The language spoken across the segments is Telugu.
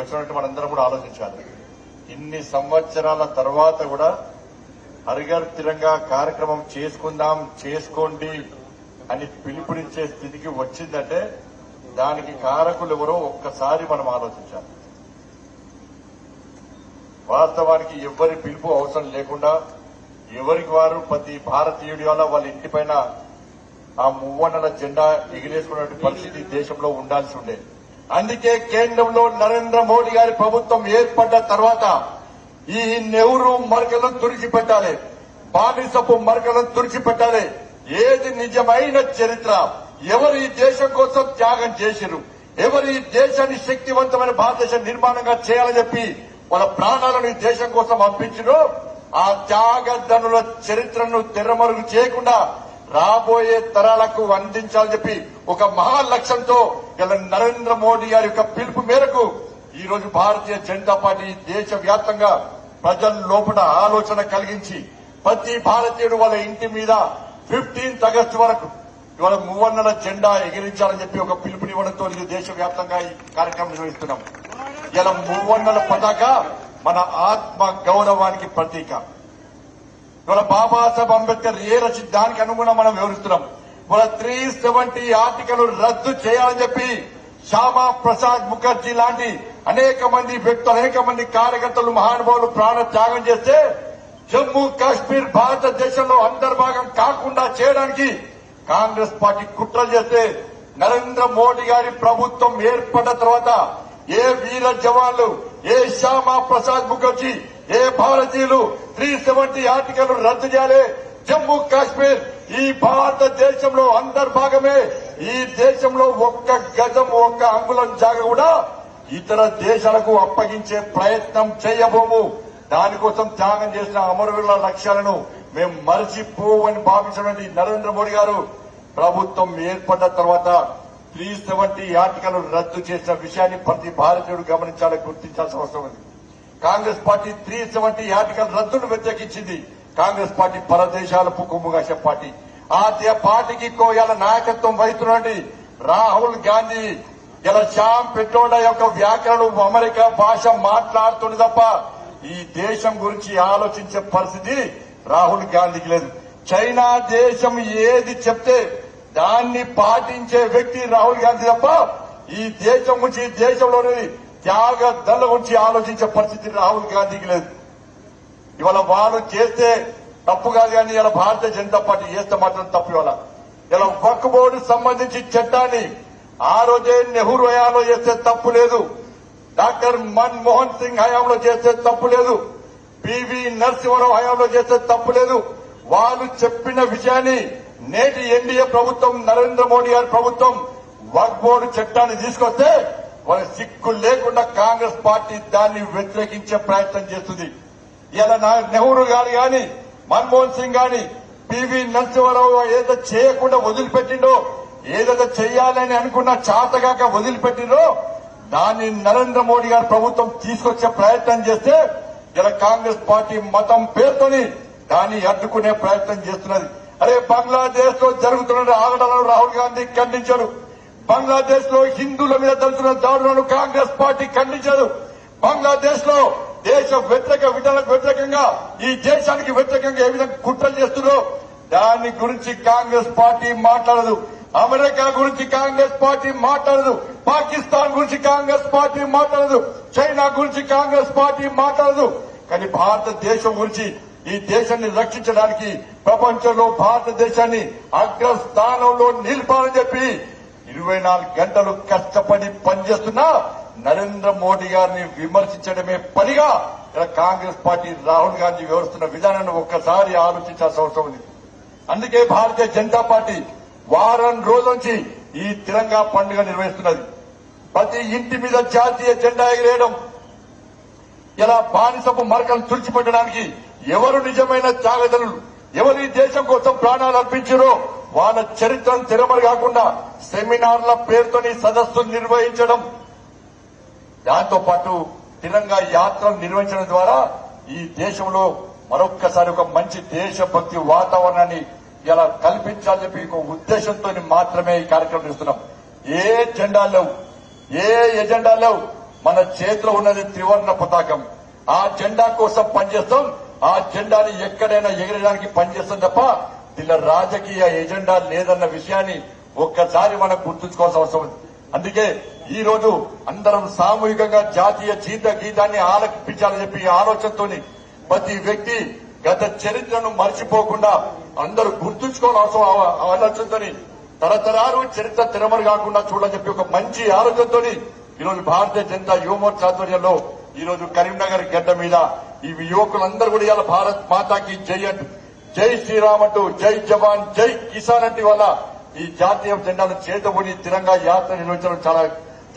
వచ్చినట్టు మనందరం కూడా ఆలోచించాలి. ఇన్ని సంవత్సరాల తర్వాత కూడా హరిగర్ తిరంగా కార్యక్రమం చేసుకుందాం చేసుకోండి అని పిలుపునిచ్చే స్థితికి వచ్చిందంటే దానికి కారకులు ఎవరో ఒక్కసారి మనం ఆలోచించాలి. వాస్తవానికి ఎవరి పిలుపు అవసరం లేకుండా ఎవరికి వారు ప్రతి భారతీయుడి వల్ల వాళ్ళ ఇంటిపైన ఆ మువ్వన్నల జెండా ఎగిరేసుకున్నటువంటి పరిస్థితి దేశంలో ఉండాల్సి ఉండే అందుకే కేంద్రంలో నరేంద్ర మోడీ గారి ప్రభుత్వం ఏర్పడ్డ తర్వాత ఈ నెహ్రూ మరకలను తురిచిపెట్టాలి బానిసపు మరకలను తురిచిపెట్టాలి ఏది నిజమైన చరిత్ర? ఎవరు ఈ దేశం కోసం త్యాగం చేసిరు ఎవరు ఈ దేశాన్ని శక్తివంతమైన భారతదేశ నిర్మాణంగా చేయాలని చెప్పి వాళ్ళ ప్రాణాలను ఈ దేశం కోసం పంపించినో ఆ త్యాగధనుల చరిత్రను తెరమరుగు చేయకుండా రాబోయే తరాలకు అందించాలని చెప్పి ఒక మహా లక్ష్యంతో ఇలా నరేంద్ర మోడీ గారి యొక్క పిలుపు మేరకు ఈ రోజు భారతీయ జనతా పార్టీ దేశ వ్యాప్తంగా ప్రజల లోపల ఆలోచన కలిగించి ప్రతి భారతీయుడు వాళ్ళ ఇంటి మీద ఫిఫ్టీన్త్ ఆగస్టు వరకు ఇవాళ మూవన్నల జెండా ఎగిరించాలని చెప్పి ఒక పిలుపునివ్వడంతో ఇది దేశవ్యాప్తంగా ఈ కార్యక్రమం నిర్వహిస్తున్నాం. ఇలా మూవన్నల పతాక మన ఆత్మ గౌరవానికి ప్రతీక. ఇవాళ బాబాసాహెబ్ అంబేద్కర్ ఏ రచి దానికి అనుగుణంగా మనం వివరిస్తున్నాం. మన త్రీ సెవెంటీ ఆర్టికల్ రద్దు చేయాలని చెప్పి శ్యామా ప్రసాద్ ముఖర్జీ లాంటి అనేక మంది వ్యక్తులు అనేక మంది కార్యకర్తలు మహానుభావులు ప్రాణ త్యాగం చేస్తే జమ్మూ కాశ్మీర్ భారతదేశంలో అంతర్భాగం కాకుండా చేయడానికి కాంగ్రెస్ పార్టీ కుట్రలు చేస్తే నరేంద్ర మోడీ గారి ప్రభుత్వం ఏర్పడ్డ తర్వాత ఏ వీర జవాన్లు ఏ శ్యామా ప్రసాద్ ముఖర్జీ ఏ భారతీయులు త్రీ సెవెంటీ ఆర్టికల్ రద్దు చేయాలి? జమ్మూ కాశ్మీర్ ఈ భారతదేశంలో అంతర్భాగమే ఈ దేశంలో ఒక్క గజం ఒక్క అంగుళం జాగ కూడా ఇతర దేశాలకు అప్పగించే ప్రయత్నం చేయబోము. దానికోసం త్యాగం చేసిన అమరవీరుల లక్ష్యాలను మేము మరచిపోవని భావించినటువంటి నరేంద్ర మోడీ గారు ప్రభుత్వం ఏర్పడ్డ తర్వాత త్రీ సెవెంటీ ఆర్టికల్ రద్దు చేసిన విషయాన్ని ప్రతి భారతీయుడు గమనించాలని గుర్తించాల్సిన అవసరం ఉంది. Congress party three seventy article రద్దును వ్యతిరేకించింది. కాంగ్రెస్ పార్టీ పరదేశాలకు కొమ్ము పార్టీ. ఆ పార్టీకి కోయాల నాయకత్వం వహిస్తున్నది రాహుల్ గాంధీ. ఇలా శ్యామ్ పెట్రోల యొక్క వ్యాకరణం అమెరికా భాష మాట్లాడుతుంది తప్ప ఈ దేశం గురించి ఆలోచించే పరిస్థితి రాహుల్ గాంధీకి లేదు. చైనా దేశం ఏది చెప్తే దాన్ని పాటించే వ్యక్తి రాహుల్ గాంధీ తప్ప ఈ దేశం గురించి దేశంలోని త్యాగ దళ గురించి ఆలోచించే పరిస్థితి రాహుల్ గాంధీకి లేదు. ఇవాళ వాళ్ళు చేస్తే తప్పు కాదు కానీ ఇలా భారతీయ జనతా పార్టీ చేస్తే మాత్రం తప్పు ఇవాళ. ఇలా వక్ బోర్డు సంబంధించి చట్టాన్ని ఆ రోజే నెహ్రూ హయాంలో చేస్తే తప్పు లేదు. డాక్టర్ మన్మోహన్ సింగ్ హయాంలో చేస్తే తప్పు లేదు. పివి నరసింహరావు హయాంలో చేస్తే తప్పు లేదు. వాళ్ళు చెప్పిన విషయాన్ని నేటి ఎన్డీఏ ప్రభుత్వం నరేంద్ర మోడీ గారి ప్రభుత్వం వక్ బోర్డు చట్టాన్ని తీసుకొస్తే వాళ్ళ సిక్కు లేకుండా కాంగ్రెస్ పార్టీ దాన్ని వ్యతిరేకించే ప్రయత్నం చేస్తుంది. ఇలా నా- నెహ్రూ గారు గాని మన్మోహన్ సింగ్ గాని పివి నరసింహారావు ఏదో చేయకుండా వదిలిపెట్టిండో ఏదైతే చేయాలని అనుకున్న చాతగాక వదిలిపెట్టిండో దాన్ని నరేంద్ర మోడీ గారు ప్రభుత్వం తీసుకొచ్చే ప్రయత్నం చేస్తే ఇలా కాంగ్రెస్ పార్టీ మతం పేరుతోని దాన్ని అడ్డుకునే ప్రయత్నం చేస్తున్నది. అరే బంగ్లాదేశ్లో జరుగుతున్న ఆగడాలను రాహుల్ గాంధీ ఖండించారు. బంగ్లాదేశ్లో హిందువుల మీద జరుగుతున్న దాడులను కాంగ్రెస్ పార్టీ ఖండించదు బంగ్లాదేశ్లో దేశ వ్యతిరేక విధానాలకు వ్యతిరేకంగా ఈ దేశానికి వ్యతిరేకంగా ఏ విధంగా కుట్రలు చేస్తున్నారో దాని గురించి కాంగ్రెస్ పార్టీ మాట్లాడదు. అమెరికా గురించి కాంగ్రెస్ పార్టీ మాట్లాడదు. పాకిస్తాన్ గురించి కాంగ్రెస్ పార్టీ మాట్లాడదు. చైనా గురించి కాంగ్రెస్ పార్టీ మాట్లాడదు. కానీ భారతదేశం గురించి ఈ దేశాన్ని రక్షించడానికి ప్రపంచంలో భారతదేశాన్ని అగ్రస్థానంలో నిలిపాలని చెప్పి ఇరవై నాలుగు గంటలు కష్టపడి పనిచేస్తున్నా నరేంద్ర మోడీ గారిని విమర్శించడమే పనిగా ఇలా కాంగ్రెస్ పార్టీ రాహుల్ గాంధీ వివరిస్తున్న విధానాన్ని ఒక్కసారి ఆలోచించాల్సిన అవసరం ఉంది. అందుకే భారతీయ జనతా పార్టీ వారం రోజుల నుంచి ఈ తిరంగా పండుగ నిర్వహిస్తున్నది. ప్రతి ఇంటి మీద జాతీయ జెండా ఎగిరేయడం ఇలా బానిసపు మరకలు తుడిచిపెట్టడానికి ఎవరు నిజమైన త్యాగదనులు ఎవరు ఈ దేశం కోసం ప్రాణాలు అర్పించారో వాళ్ళ చరిత్రను తెరమరు కాకుండా సెమినార్ల పేరుతోని సదస్సులు నిర్వహించడం దాంతో పాటు తిరంగా యాత్రను నిర్వహించడం ద్వారా ఈ దేశంలో మరొక్కసారి ఒక మంచి దేశభక్తి వాతావరణాన్ని ఇలా కల్పించాలని చెప్పి ఒక ఉద్దేశంతో మాత్రమే ఈ కార్యక్రమం చేస్తున్నాం. ఏ జెండా లేవు. ఏ ఎజెండా లేవు. మన చేతిలో ఉన్నది త్రివర్ణ పతాకం. ఆ జెండా కోసం పనిచేస్తాం. ఆ జెండాని ఎక్కడైనా ఎగరడానికి పనిచేస్తాం తప్ప దీనిలో రాజకీయ ఎజెండా లేదన్న విషయాన్ని ఒక్కసారి మనం గుర్తుంచుకోవాల్సిన అవసరం ఉంది. అందుకే ఈ రోజు అందరం సామూహికంగా జాతీయ జీత గీతాన్ని ఆలపించాలని చెప్పి ఆలోచనతో ఆలోచనతోని ప్రతి వ్యక్తి గత చరిత్రను మర్చిపోకుండా అందరూ గుర్తుంచుకోవాల్సిన అవసరం తరతరాలు చరిత్ర తిరమరు కాకుండా చూడాలని చెప్పి ఒక మంచి ఆలోచనతోని ఈరోజు భారతీయ జనతా యువమోర్చా ఆధ్వర్యంలో ఈ రోజు కరీంనగర్ గడ్డ మీద ఈ యువకులందరూ కూడా ఇవాళ భారత్ మాతాకి జై అంటూ జై శ్రీరామ్ అంటూ జై జవాన్ జై కిసాన్ అంటే వల్ల ఈ జాతీయ జెండాను చేతబడి తిరంగా యాత్ర నిర్వహించడం చాలా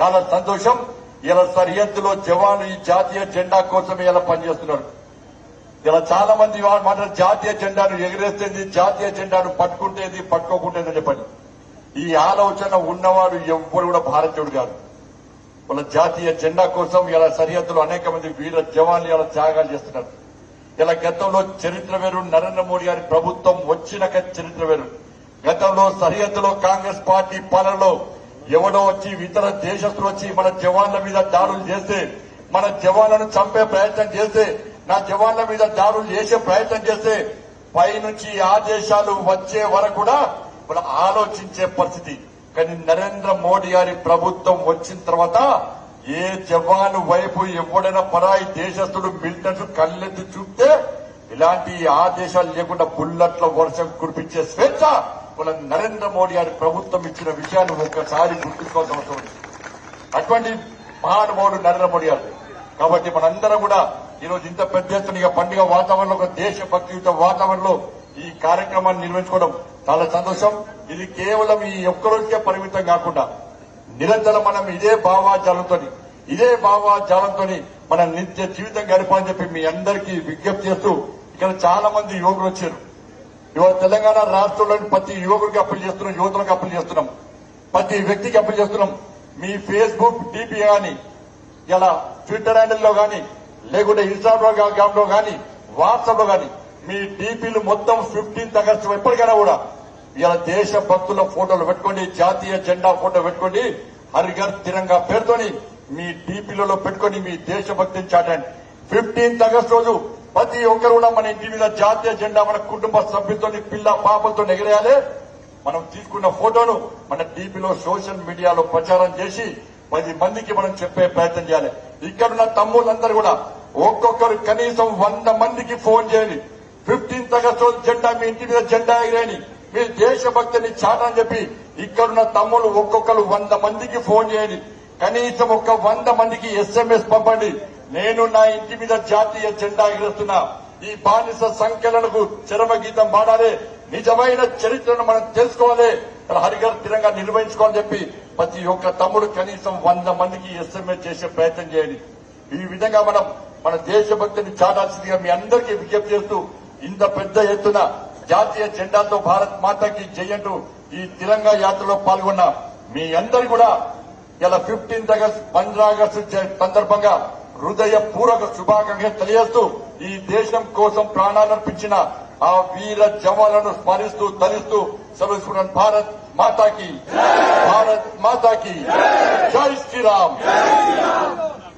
చాలా సంతోషం. ఇలా సరిహద్దులో జవాన్లు ఈ జాతీయ జెండా కోసం ఇలా పనిచేస్తున్నారు. ఇలా చాలా మంది వాళ్ళు మాట జాతీయ జెండాను ఎగిరేస్తేది జాతీయ జెండాను పట్టుకుంటేది పట్టుకోకుంటేది అని చెప్పండి ఈ ఆలోచన ఉన్నవాడు ఎవ్వరు కూడా భారతీయుడు కాదు. వాళ్ళ జాతీయ జెండా కోసం ఇలా సరిహద్దులో అనేక మంది వీర జవాన్లు ఇలా త్యాగాలు చేస్తున్నారు. ఇలా గతంలో చరిత్ర వేరు నరేంద్ర మోడీ గారి ప్రభుత్వం వచ్చినాక చరిత్ర వేరు. గతంలో సరిహద్దులో కాంగ్రెస్ పార్టీ పాలనలో ఎవడో వచ్చి ఇతర దేశస్తులు వచ్చి మన జవాన్ల మీద దాడులు చేస్తే మన జవాన్లను చంపే ప్రయత్నం చేస్తే నా జవాన్ల మీద దాడులు చేసే ప్రయత్నం చేస్తే పైనుంచి ఆదేశాలు వచ్చే వరకు కూడా మన ఆలోచించే పరిస్థితి. కానీ నరేంద్ర మోడీ గారి ప్రభుత్వం వచ్చిన తర్వాత ఏ జవాను వైపు ఎవడైనా పరాయి దేశస్తుడు మిలిటెంట్స్ కళ్ళెత్తి చూస్తే ఇలాంటి ఆదేశాలు లేకుండా బుల్లట్ల వర్షం కురిపించే స్వేచ్ఛ మన నరేంద్ర మోడీ గారి ప్రభుత్వం ఇచ్చిన విషయాన్ని ఒక్కసారి గుర్తుంచుకోవాల్సిన అవసరం ఉంది. అటువంటి మహానుభావుడు నరేంద్ర మోడీ గారు. కాబట్టి మనందరం కూడా ఈ రోజు ఇంత పెద్ద ఎత్తున పండుగ వాతావరణంలో ఒక దేశభక్తియుత వాతావరణంలో ఈ కార్యక్రమాన్ని నిర్వహించుకోవడం చాలా సంతోషం. ఇది కేవలం ఈ ఒక్క రోజుకే పరిమితం కాకుండా నిరంతరం మనం ఇదే భావాజాలంతో ఇదే భావాజాలంతో మన నిత్య జీవితం గడపాలని చెప్పి మీ అందరికీ విజ్ఞప్తి చేస్తూ ఇక్కడ చాలా మంది యువకులు వచ్చారు. ఇవాళ తెలంగాణ రాష్ట్రంలోని ప్రతి యువకుడికి అప్పులు చేస్తున్నాం యువతులకు అప్పులు చేస్తున్నాం. ప్రతి వ్యక్తికి అప్పులు చేస్తున్నాం. మీ ఫేస్బుక్ డీపీ గాని ఇలా ట్విట్టర్ హ్యాండిల్లో కానీ గాని లేకుంటే ఇన్స్టాగ్రామ్లో గాని వాట్సాప్లో గాని మీ డీపీలు మొత్తం ఫిఫ్టీన్త్ ఆగస్టు ఎప్పటికైనా కూడా ఇలా దేశ భక్తుల ఫోటోలు పెట్టుకోండి జాతీయ జెండా ఫోటో పెట్టుకోండి హరిగర్ తిరంగా పేరుతోని మీ డీపీలలో పెట్టుకొని మీ దేశభక్తిని చాటండి. ఫిఫ్టీన్త్ ఆగస్ట్ రోజు ప్రతి ఒక్కరు కూడా మన ఇంటి మీద జాతీయ జెండా మన కుటుంబ సభ్యులతో పిల్ల పాపలతో ఎగరేయాలి. మనం తీసుకున్న ఫోటోను మన టీవీలో సోషల్ మీడియాలో ప్రచారం చేసి పది మందికి మనం చెప్పే ప్రయత్నం చేయాలి. ఇక్కడున్న తమ్ముళ్ళందరూ కూడా ఒక్కొక్కరు కనీసం వంద మందికి ఫోన్ చేయండి. ఫిఫ్టీన్త్ ఆగస్ట్ జెండా మీ ఇంటి మీద జెండా ఎగిరేని మీ దేశభక్తిని చాటని చెప్పి ఇక్కడున్న తమ్ముళ్ళు ఒక్కొక్కరు వంద మందికి ఫోన్ చేయండి. కనీసం ఒక వంద మందికి ఎస్ఎంఎస్ పంపండి. నేను నా ఇంటి మీద జాతీయ జెండా ఎగురుతున్నా ఈ బానిస సంఖ్యలకు చరమ గీతం పాడాలి. నిజమైన చరిత్రను మనం తెలుసుకోవాలి. హరిగర్ తిరంగా నిర్వహించుకోవాలని చెప్పి ప్రతి ఒక్క తమ్ముడు కనీసం వంద మందికి ఎస్ఎంఏ చేసే ప్రయత్నం చేయండి. ఈ విధంగా మనం మన దేశభక్తిని చాటాల్సిందిగా మీ అందరికీ విజ్ఞప్తి చేస్తూ ఇంత పెద్ద ఎత్తున జాతీయ జెండాతో భారత్ మాతకి జయంటూ ఈ తిరంగా యాత్రలో పాల్గొన్న మీ అందరు కూడా ఇలా ఫిఫ్టీన్త్ ఆగస్ట్ పంద్రా ఆగస్టు సందర్భంగా హృదయ పూర్వక శుభాకాంక్షలు తెలియజేస్తూ ఈ దేశం కోసం ప్రాణాలర్పించిన ఆ వీర జవాన్లను స్మరిస్తూ తలిస్తూ సెలవుకున్న భారత్ మాతాకి భారత్ మాతాకి జై శ్రీరామ్.